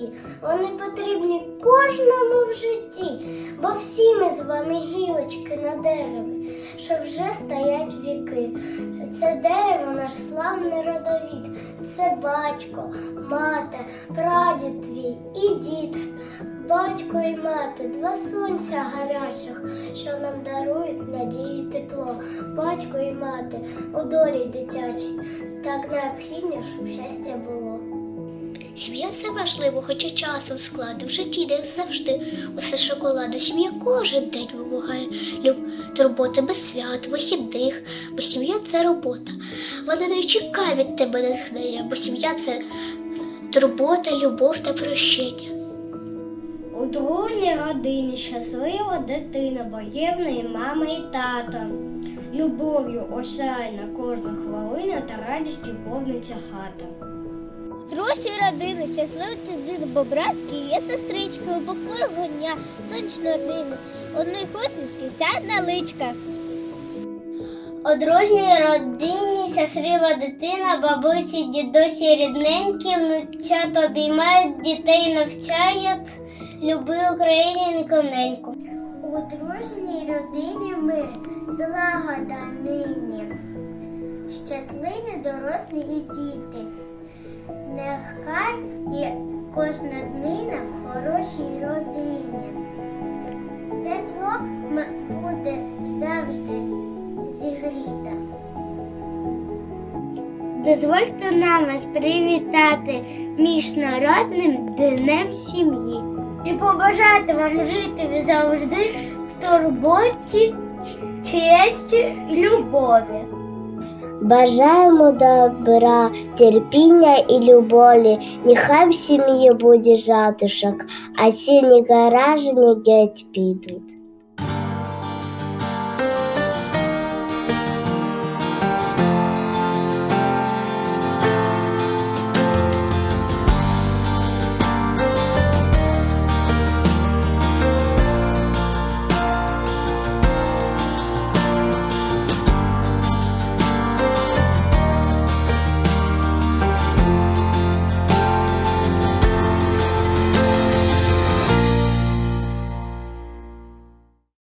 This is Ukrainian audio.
житті. Вони потрібні кожному в житті, бо всі ми з вами гілочки на дереві, що вже стоять віки. Це дерево наш славний родовід, це батько, мати, прадід твій і дід, батько і мати, два сонця гарячих, що нам дарують надії і тепло, батько і мати у долі дитячій. Так необхідно, щоб щастя було. Сім'я це важливо, хоча часом складно. В житті, де завжди усе шоколаду. Сім'я кожен день вимагає люб турботи без свят, вихідних, бо сім'я це робота. Вона не чекає від тебе натхнення, бо сім'я це турбота, любов та прощення. У дружній родині щаслива дитина, бо є в неї мама і тато. Любов'ю осяяна кожна хвилина та радістю повниться хата. Дружчі родини, щасливі дитини, бо братки є сестричкою, бо хворого дня, сонячного дину, одної посмішки сядь на личках. У дружній родині щаслива дитина, бабусі, дідусі, рідненькі, внучат обіймають, дітей навчають, люби Україненьку неньку. У дружній родині мир, злагода нині, щасливі дорослі і діти. Нехай є кожна днина в хорошій родині. Тепло буде завжди зігріта. Дозвольте нам вас привітати міжнародним днем сім'ї і побажати вам жити завжди в турботі, честі і любові. Бажаємо добра, терпіння і любові. Нехай в сім'ї буде жатишок, а сіні гаражі геть підуть.